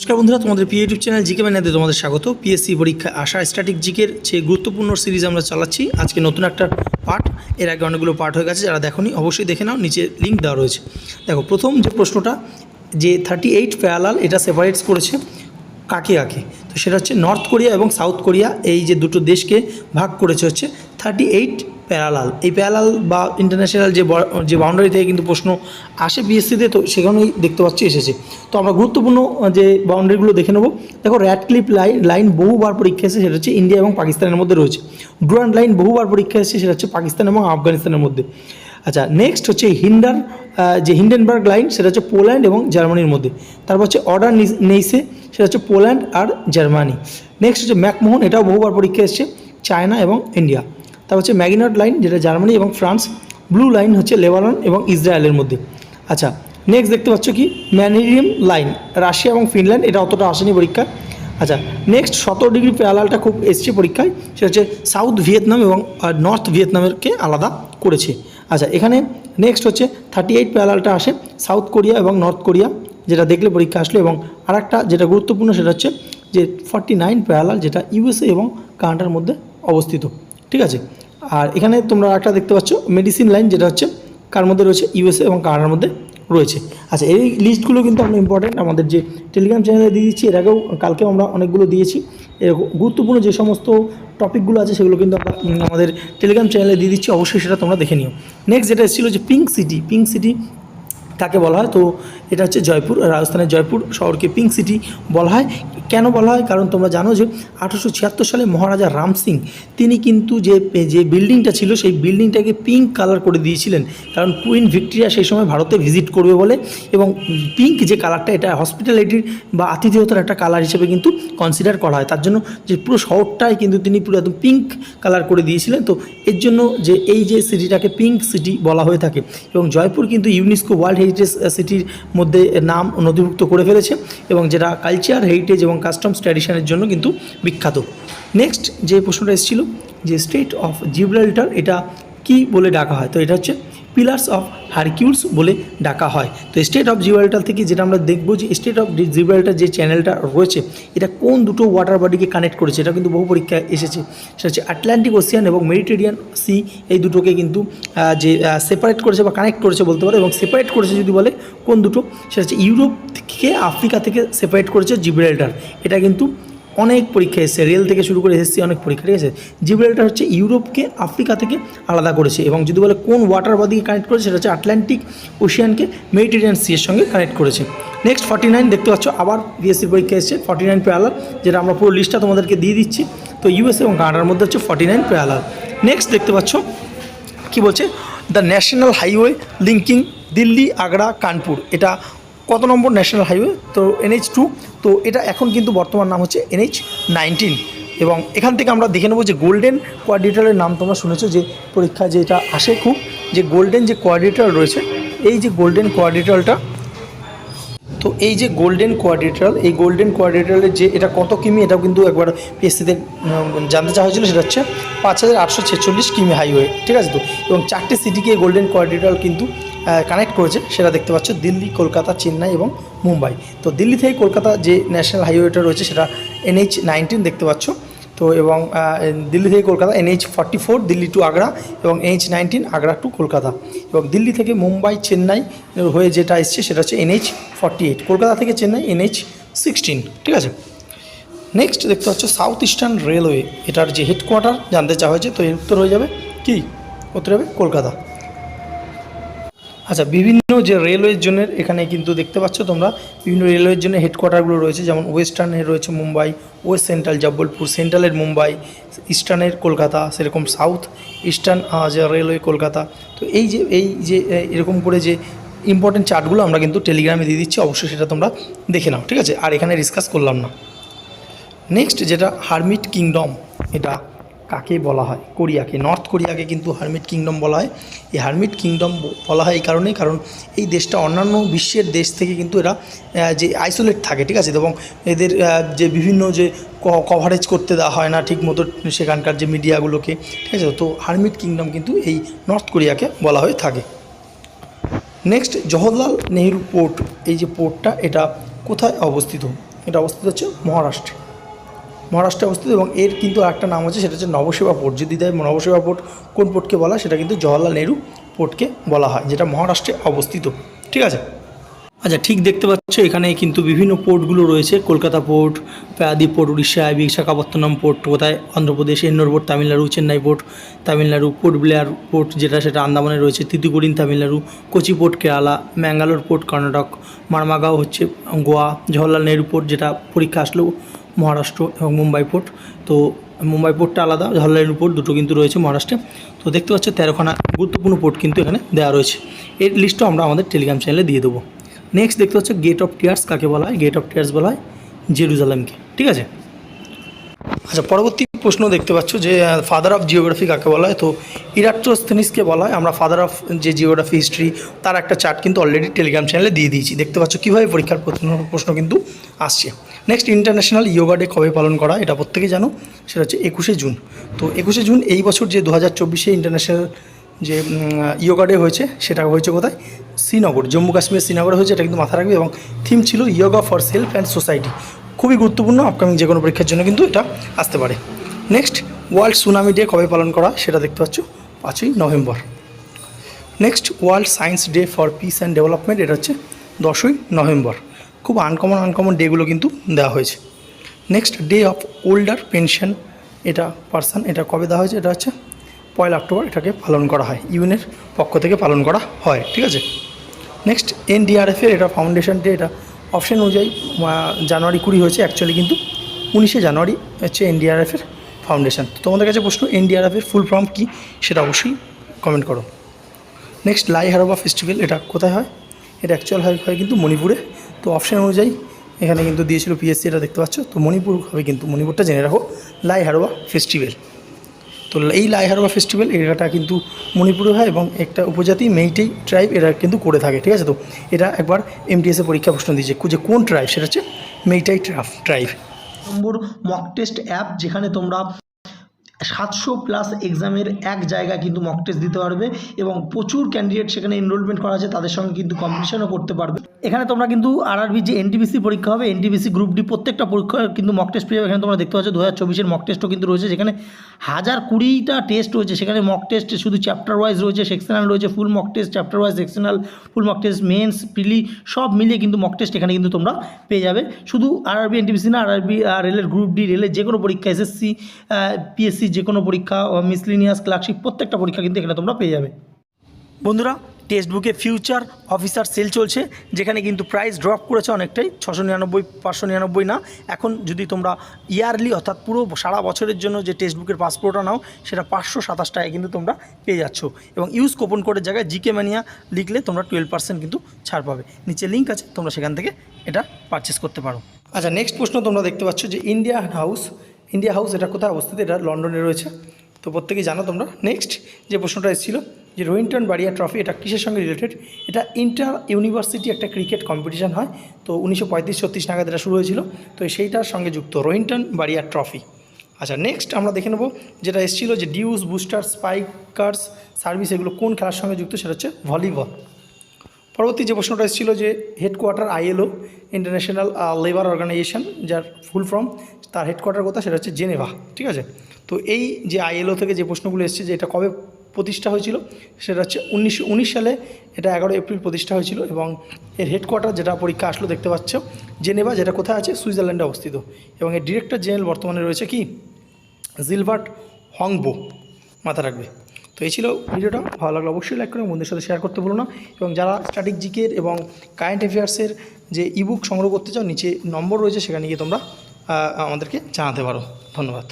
নমস্কার বন্ধুরা, তোমাদের পি ইউটিউব চ্যানেল জিকে ম্যানাতে তোমাদের স্বাগত। পিএসসি পরীক্ষা আশা স্ট্যাটিক জিকের যে গুরুত্বপূর্ণ সিরিজ আমরা চালাচ্ছি। আজকে নতুন একটা পার্ট এর আগে অনেকগুলো পার্ট হয়ে গেছে, যারা দেখোনি অবশ্যই দেখে নাও, নিচে লিঙ্ক দেওয়া রয়েছে। দেখো, প্রথম যে প্রশ্নটা, যে থার্টি এইট প্যারালাল এটা সেপারেটস করেছে কাকে কাকে তো সেটা হচ্ছে নর্থ কোরিয়া এবং সাউথ কোরিয়া এই যে দুটো দেশকে ভাগ করেছে হচ্ছে থার্টি এইট প্যারালাল। এই প্যারালাল বা ইন্টারন্যাশনাল যে যে বাউন্ডারি থেকে কিন্তু প্রশ্ন আসে বিএসসিতে তো সেখানেই দেখতে পাচ্ছি এসেছে। তো আমরা গুরুত্বপূর্ণ যে বাউন্ডারিগুলো দেখে নেব। দেখো র্যাড ক্লিপ লাইন লাইন বহুবার পরীক্ষা এসেছে, সেটা হচ্ছে ইন্ডিয়া এবং পাকিস্তানের মধ্যে রয়েছে। ডুরান্ড লাইন বহুবার পরীক্ষা এসেছে, সেটা হচ্ছে পাকিস্তান এবং আফগানিস্তানের মধ্যে। আচ্ছা নেক্সট হচ্ছে হিন্ডার যে হিন্ডেনবার্গ লাইন সেটা হচ্ছে পোল্যান্ড এবং জার্মানির মধ্যে। তারপর হচ্ছে অর্ডার নেইসে সেটা হচ্ছে পোল্যান্ড আর জার্মানি নেক্সট হচ্ছে ম্যাকমোহন এটাও বহুবার পরীক্ষা এসেছে চায়না এবং ইন্ডিয়া তারপর হচ্ছে ম্যাগিনট লাইন, যেটা জার্মানি এবং ফ্রান্স, ব্লু লাইন হচ্ছে লেবানন এবং ইসরায়েলের মধ্যে। আচ্ছা নেক্সট দেখতে পাচ্ছ কি? ম্যানেরিয়াম লাইন, রাশিয়া এবং ফিনল্যান্ড, এটা অতটা আসেনি পরীক্ষা। আচ্ছা নেক্সট সতেরো ডিগ্রি প্যারালালটা খুব এসছে পরীক্ষায়, সেটা হচ্ছে সাউথ ভিয়েতনাম এবং নর্থ ভিয়েতনামেরকে আলাদা করেছে। আচ্ছা এখানে নেক্সট হচ্ছে থার্টি এইট প্যারালালটা আসে সাউথ কোরিয়া এবং নর্থ কোরিয়া, যেটা দেখলে পরীক্ষা আসলো এবং আরেকটা যেটা গুরুত্বপূর্ণ সেটা হচ্ছে যে ফর্টি নাইন প্যারালাল যেটা ইউএসএ এবং কানাডার মধ্যে অবস্থিত। ঠিক আছে? আর এখানে তোমরা একটা দেখতে পাচ্ছ মেডিসিন লাইন যেটা হচ্ছে কার মধ্যে রয়েছে? ইউএসএ এবং কানাডার মধ্যে রয়েছে। আচ্ছা এই লিস্টগুলো কিন্তু আমরা ইম্পর্টেন্ট আমাদের যে টেলিগ্রাম চ্যানেলে দিয়ে দিচ্ছি। এর আগেও কালকেও আমরা অনেকগুলো দিয়েছি। এরকম গুরুত্বপূর্ণ যে সমস্ত টপিকগুলো আছে সেগুলো কিন্তু আমরা আমাদের টেলিগ্রাম চ্যানেলে দিয়ে দিচ্ছি। অবশ্যই সেটা তোমরা দেখে নিও। নেক্সট যেটা এসেছিল যে পিঙ্ক সিটি পিঙ্ক সিটি কাকে বলা হয়? তো এটা হচ্ছে জয়পুর, রাজস্থানের জয়পুর শহরকে পিঙ্ক সিটি বলা হয়। কেন বলা হয়? কারণ তোমরা জানো যে আঠারোশো ছিয়াত্তর সালে মহারাজা রাম সিং, তিনি কিন্তু যে যে বিল্ডিংটা ছিল, সেই বিল্ডিংটাকে পিঙ্ক কালার করে দিয়েছিলেন। কারণ কুইন ভিক্টোরিয়া সেই সময় ভারতে ভিজিট করবে বলে এবং পিঙ্ক যে কালারটা, এটা হসপিটালিটির বা আতিথেয়তার একটা কালার হিসেবে কিন্তু কনসিডার করা হয়। তার জন্য যে পুরো শহরটাই কিন্তু তিনি পুরো একদম পিঙ্ক কালার করে দিয়েছিলেন। তো এর জন্য যে এই যে সিটিটাকে পিঙ্ক সিটি বলা হয়ে থাকে এবং জয়পুর কিন্তু ইউনেস্কো ওয়ার্ল্ড হেরিটেজ সিটির মধ্যে নাম নথিভুক্ত করে ফেলেছে এবং যেটা কালচার হেরিটেজ এবং কাস্টমস ট্র্যাডিশনের জন্য কিন্তু বিখ্যাত। নেক্সট যে প্রশ্নটা এসেছিল যে স্টেট অফ জিব্রাল্টার এটা কি বলে ডাকা হয়? তো এটা হচ্ছে পিলার্স অফ হারকিউলস বলে ডাকা হয়। তো স্টেট অফ জিব্রাল্টার থেকে যেটা আমরা দেখব যে স্টেট অফ জিব্রাল্টার যে চ্যানেলটা রয়েছে, এটা কোন দুটো ওয়াটার বডিকে কানেক্ট করেছে, এটা কিন্তু বহু পরীক্ষায় এসেছে। সেটা হচ্ছে আটলান্টিক ওসিয়ান এবং মেডিটেরিয়ান সি এই দুটোকে কিন্তু যে সেপারেট করেছে বা কানেক্ট করেছে বলতে পারো এবং সেপারেট করেছে যদি বলে কোন দুটো, সেটা হচ্ছে ইউরোপ থেকে আফ্রিকা থেকে সেপারেট করেছে জিব্রাল্টার এটা কিন্তু অনেক পরীক্ষা এসেছে, রেল থেকে শুরু করে এসেছে অনেক পরীক্ষা, ঠিক আছে? জিব্রাল্টার হচ্ছে ইউরোপকে আফ্রিকা থেকে আলাদা করেছে এবং যদি বলে কোন ওয়াটার বডিকে কানেক্ট করেছে, সেটা হচ্ছে আটলান্টিক ওশিয়ানকে মেডিটেরিয়ান সি এর সঙ্গে কানেক্ট করেছে। নেক্সট ফর্টি নাইন দেখতে পাচ্ছ, আবার বিএসসি পরীক্ষা এসেছে ফর্টি নাইন প্যারালাল যেটা আমরা পুরো লিস্টটা তোমাদেরকে দিয়ে দিচ্ছি। তো ইউএস এবং কানাডার মধ্যে হচ্ছে ফর্টি নাইন প্যারালাল নেক্সট দেখতে পাচ্ছ, কি বলছে? The national highway linking Delhi Agra Kanpur এটা কত নম্বর ন্যাশনাল হাইওয়ে? তো এনএইচ টু তো এটা এখন কিন্তু বর্তমান নাম হচ্ছে এনএইচ নাইনটিন এবং এখান থেকে আমরা দেখে নেব যে গোল্ডেন কোয়ার্ডিটারের নাম তোমরা শুনেছো যে পরীক্ষায় যেটা আসে খুব, যে গোল্ডেন যে কোয়ার্ডিটার রয়েছে, এই যে গোল্ডেন কোয়ার্ডিটারটা তো এই যে গোল্ডেন কোয়াড্রিটাল এই গোল্ডেন কোয়াড্রিটালের যে এটা কত কিমি, এটাও কিন্তু একবার পিএসসিতে জানতে চাওয়া হয়েছিল, সেটা হচ্ছে পাঁচ হাজার আটশো ছেচল্লিশ কিমি হাইওয়ে, ঠিক আছে তো? এবং চারটে সিটিকে এই গোল্ডেন কোয়াড্রিটাল কিন্তু কানেক্ট করেছে, সেটা দেখতে পাচ্ছ, দিল্লি, কলকাতা, চেন্নাই এবং মুম্বাই। তো দিল্লি থেকে কলকাতা যে ন্যাশনাল হাইওয়েটা রয়েছে, সেটা এনএইচ নাইনটিন দেখতে পাচ্ছ। তো এবং দিল্লি থেকে Kolkata NH forty four Delhi to Agra এবং NH nineteen Agra to Kolkata. এবং দিল্লি থেকে মুম্বাই, চেন্নাই হয়ে যেটা এসছে, সেটা হচ্ছে এনএইচ ফর্টি এইট কলকাতা থেকে চেন্নাই এনএইচ সিক্সটিন ঠিক আছে? নেক্সট দেখতে পাচ্ছ সাউথ ইস্টার্ন রেলওয়ে এটার যে হেডকোয়ার্টার জানতে চাওয়া হয়েছে, তো এর উত্তর হয়ে যাবে কি? উত্তর হবে কলকাতা। আচ্ছা বিভিন্ন যে রেলওয়ের জন্য এখানে কিন্তু দেখতে পাচ্ছ তোমরা, বিভিন্ন রেলওয়ের জন্য হেডকোয়ার্টারগুলো রয়েছে, যেমন ওয়েস্টার্নের রয়েছে মুম্বাই ওয়েস্ট সেন্ট্রাল জব্বলপুর সেন্ট্রালের মুম্বাই ইস্টার্নের কলকাতা, সেরকম সাউথ ইস্টার্ন যে রেলওয়ে কলকাতা। তো এই যে এই যে এরকম করে যে ইম্পর্টেন্ট চার্টগুলো আমরা কিন্তু টেলিগ্রামে দিয়ে দিচ্ছি, অবশ্যই সেটা তোমরা দেখে নাও, ঠিক আছে? আর এখানে ডিসকাস করলাম না। নেক্সট যেটা হারমিট কিংডম এটা কাকে বলা হয়? কোরিয়াকে। নর্থ কোরিয়াকে কিন্তু হারমিট কিংডম বলা হয়। এই হারমিট কিংডম বলা হয় এই কারণেই, কারণ এই দেশটা অন্যান্য বিশ্বের দেশ থেকে কিন্তু এরা যে আইসোলেট থাকে, ঠিক আছে? এবং এদের যে বিভিন্ন যে কভারেজ করতে দেওয়া হয় না ঠিক মতো সেখানকার যে মিডিয়াগুলোকে, ঠিক আছে? তো হারমিট কিংডম কিন্তু এই নর্থ কোরিয়াকে বলা হয়ে থাকে। Next, Jawaharlal Nehru port. এই যে পোর্টটা, এটা কোথায় অবস্থিত? এটা অবস্থিত হচ্ছে মহারাষ্ট্রে। মহারাষ্ট্রে অবস্থিত এবং এর কিন্তু একটা নাম আছে, সেটা হচ্ছে নবসেবা পোর্ট। যদি দেয় নবসেবা পোর্ট কোন পোর্টকে বলা সেটা কিন্তু জওয়াহরলাল নেহরু পোর্টকে বলা হয়, যেটা মহারাষ্ট্রে অবস্থিত। ঠিক আছে? আচ্ছা ঠিক দেখতে পাচ্ছ, এখানে কিন্তু বিভিন্ন পোর্টগুলো রয়েছে, Kolkata port Paradip port, Orissa, Visakhapatnam port, কোথায়? Andhra Pradesh Ennore port, Tamil Nadu, Chennai port, Tamil Nadu port, Blair port, যেটা সেটা আন্দামানে রয়েছে, তিতুকুড়িন, তামিলনাড়ু, কোচি পোর্ট, কেরালা, ম্যাঙ্গালোর পোর্ট, কর্ণাটক মারমাগাঁও হচ্ছে, গোয়া জওহরলাল নেহরু পোর্ট, যেটা পরীক্ষা আসলো মহারাষ্ট্র এবং মুম্বাই পোর্ট। তো মুম্বাই পোর্টটা আলাদা জওহরলাল পোর্ট দুটো কিন্তু রয়েছে মহারাষ্ট্রে। তো দেখতে পাচ্ছ তেরোখানা গুরুত্বপূর্ণ পোর্ট কিন্তু এখানে দেওয়া রয়েছে। এর লিস্টও আমরা আমাদের টেলিগ্রাম চ্যানেলে দিয়ে দেবো। নেক্সট দেখতে হচ্ছে গেট অফ টিয়ার্স কাকে বলা হয়? গেট অফ টিয়ার্স বলা হয় জেরুজালামকে ঠিক আছে? আচ্ছা পরবর্তী প্রশ্ন দেখতে পাচ্ছ যে ফাদার অফ জিওগ্রাফি কাকে বলা হয়? তো ইরাট্রোস্থেনিসকে বলা হয়। আমরা ফাদার অফ যে জিওগ্রাফি হিস্ট্রি তার একটা চার্ট কিন্তু অলরেডি টেলিগ্রাম চ্যানেলে দিয়ে দিয়েছি। দেখতে পাচ্ছ কীভাবে পরীক্ষার প্রশ্ন প্রশ্ন কিন্তু আসছে। নেক্সট ইন্টারন্যাশনাল ইয়োগা ডে কবে পালন করা এটা প্রত্যেকে জানো। সেটা হচ্ছে একুশে জুন। তো একুশে জুন এই বছর যে দু হাজার চব্বিশে ইন্টারন্যাশনাল যে ইয়োগা ডে হয়েছে, সেটা হয়েছে কোথায়? শ্রীনগর। জম্মু কাশ্মীর শ্রীনগরে হয়েছে, এটা কিন্তু মাথা রাখবে এবং থিম ছিল yoga for self and society খুবই গুরুত্বপূর্ণ আপকামিং যে কোনো পরীক্ষার জন্য কিন্তু এটা আসতে পারে। নেক্সট ওয়ার্ল্ড সুনামি ডে কবে পালন করা? সেটা দেখতে পাচ্ছ পাঁচই November. Next world science day for peace and development এটা হচ্ছে দশই নভেম্বর। খুব আনকমন আনকমন ডেগুলো কিন্তু দেওয়া হয়েছে। Next day of older pension এটা পার্সন এটা কবে দেওয়া হয়েছে? এটা হচ্ছে পয়লা অক্টোবর, এটাকে পালন করা হয় ইউনের পক্ষ থেকে পালন করা হয়, ঠিক আছে? নেক্সট এনডিআরএফের এটা ফাউন্ডেশন ডে এটা অপশন অনুযায়ী জানুয়ারি কুড়ি হয়েছে অ্যাকচুয়ালি কিন্তু উনিশে জানুয়ারি হচ্ছে এনডিআরএফের ফাউন্ডেশন। তো তোমাদের কাছে প্রশ্ন এনডিআরএফের ফুল ফর্ম কী? সেটা অবশ্যই কমেন্ট করো। নেক্সট লাই হারোবা ফেস্টিভ্যাল এটা কোথায় হয়? এটা অ্যাকচুয়াল হয় হয় কিন্তু মণিপুরে। তো অপশন অনুযায়ী এখানে কিন্তু দিয়েছিল পিএসসি এটা দেখতে পাচ্ছ। তো মণিপুর হবে কিন্তু, মণিপুরটা জেনে রাখো। লাই হারোবা ফেস্টিভ্যাল তো এই লাই হারোবা ফেস্টিভ্যাল এটা কিন্তু মণিপুরে হয় এবং একটা উপজাতি মেইটেই ট্রাইব এরা কিন্তু করে থাকে, ঠিক আছে তো? এটা একবার এমটিএসে পরীক্ষা প্রশ্ন দিয়েছে। যে কোন ট্রাইব সেটা হচ্ছে Meitei tribe number mock test app যেখানে তোমরা সাতশো প্লাস এক্সামের এক জায়গায় কিন্তু মক টেস্ট দিতে পারবে এবং প্রচুর ক্যান্ডিডেট সেখানে এনরোলমেন্ট করা আছে, তাদের সঙ্গে কিন্তু কম্পিটিশনও করতে পারবে। এখানে তোমরা কিন্তু আরআরবি যে এনটিবিসি পরীক্ষা হবে এনটিবিসি গ্রুপ ডি প্রত্যেকটা পরীক্ষা কিন্তু মক টেস্ট পেয়ে এখানে তোমরা দেখতে পাচ্ছ দু হাজার চব্বিশের মক টেস্টও কিন্তু রয়েছে, যেখানে হাজার কুড়িটা টেস্ট রয়েছে। সেখানে মক টেস্ট শুধু চ্যাপ্টার ওয়াইজ রয়েছে সেকশনাল রয়েছে full mock test chapter wise sectional full mock test mains prelim সব মিলিয়ে কিন্তু মক টেস্ট এখানে কিন্তু তোমরা পেয়ে যাবে। শুধু আরআরবি এনটিপিসি না আরআরবি রেলের গ্রুপ ডি রেলের যে কোনো পরীক্ষা এসএসসি পিএসসি যে কোনো পরীক্ষা মিসলিনিয়াস ক্লার্কশিপ প্রত্যেকটা পরীক্ষা কিন্তু এখানে তোমরা পেয়ে যাবে। বন্ধুরা টেক্সট বুকে ফিউচার অফিসার সেল চলছে, যেখানে কিন্তু প্রাইস ড্রপ করেছে অনেকটাই, ছশো নিরানব্বই, পাঁচশো নিরানব্বই না। এখন যদি তোমরা ইয়ারলি, অর্থাৎ পুরো সারা বছরের জন্য যে টেক্সট বুকের পাসপোর্টটা নাও, সেটা পাঁচশো সাতাশ টাকায় কিন্তু তোমরা পেয়ে যাচ্ছ। এবং ইউজ কোপন কোডের জায়গায় জিকে ম্যানিয়া লিখলে তোমরা টুয়েলভ পার্সেন্ট কিন্তু ছাড় পাবে। নিচে লিঙ্ক আছে, তোমরা সেখান থেকে এটা পারচেস করতে পারো। আচ্ছা নেক্সট প্রশ্ন তোমরা দেখতে পাচ্ছ যে ইন্ডিয়া হাউস ইন্ডিয়া হাউস এটা কোথায় অবস্থিত? এটা লন্ডনে রয়েছে। তো প্রত্যেকেই জানো তোমরা। নেক্সট যে প্রশ্নটা এসেছিল যে রোহিন্টন বাড়িয়া ট্রফি এটা কিসের সঙ্গে রিলেটেড এটা ইন্টার ইউনিভার্সিটি একটা ক্রিকেট কম্পিটিশন হয়। তো উনিশশো পঁয়ত্রিশ, ছত্রিশ নাগাদ এটা শুরু হয়েছিল। তো সেইটার সঙ্গে যুক্ত রোহিন্টন বাড়িয়া ট্রফি আচ্ছা নেক্সট আমরা দেখে নেব যেটা এসেছিল যে ডিউস বুস্টার স্পাইকার্স সার্ভিস এগুলো কোন খেলার সঙ্গে যুক্ত? সেটা হচ্ছে ভলিবল পরবর্তী যে প্রশ্নটা এসেছিল যে headquarter ILO international labour organisation যার ফুল ফর্ম তার হেডকোয়ার্টার কোথা সেটা হচ্ছে জেনেভা ঠিক আছে? তো এই যে আইএলও থেকে যে প্রশ্নগুলো এসেছে যে এটা কবে প্রতিষ্ঠা হয়েছিল, সেটা হচ্ছে উনিশশো উনিশ সালে, এটা এগারো এপ্রিল প্রতিষ্ঠা হয়েছিল এবং এর হেডকোয়ার্টার যেটা পরীক্ষা আসলো দেখতে পাচ্ছ, জেনেভা, যেটা কোথায় আছে, সুইজারল্যান্ডে অবস্থিত। এবং এর ডিরেক্টর জেনারেল বর্তমানে রয়েছে কি? জিলবার্ট হংবো মাথা রাখবে। তো এই ছিল ভিডিওটা, ভালো লাগল অবশ্যই লাইক করে, বন্ধুদের সাথে শেয়ার করতে ভুলো না। এবং যারা স্ট্যাটিক জিকের এবং কারেন্ট অ্যাফেয়ার্সের যে ইবুক সংগ্রহ করতে চাও, নিচে নম্বর রয়েছে, সেখানে গিয়ে তোমরা আমাদেরকে জানাতে পারো। ধন্যবাদ।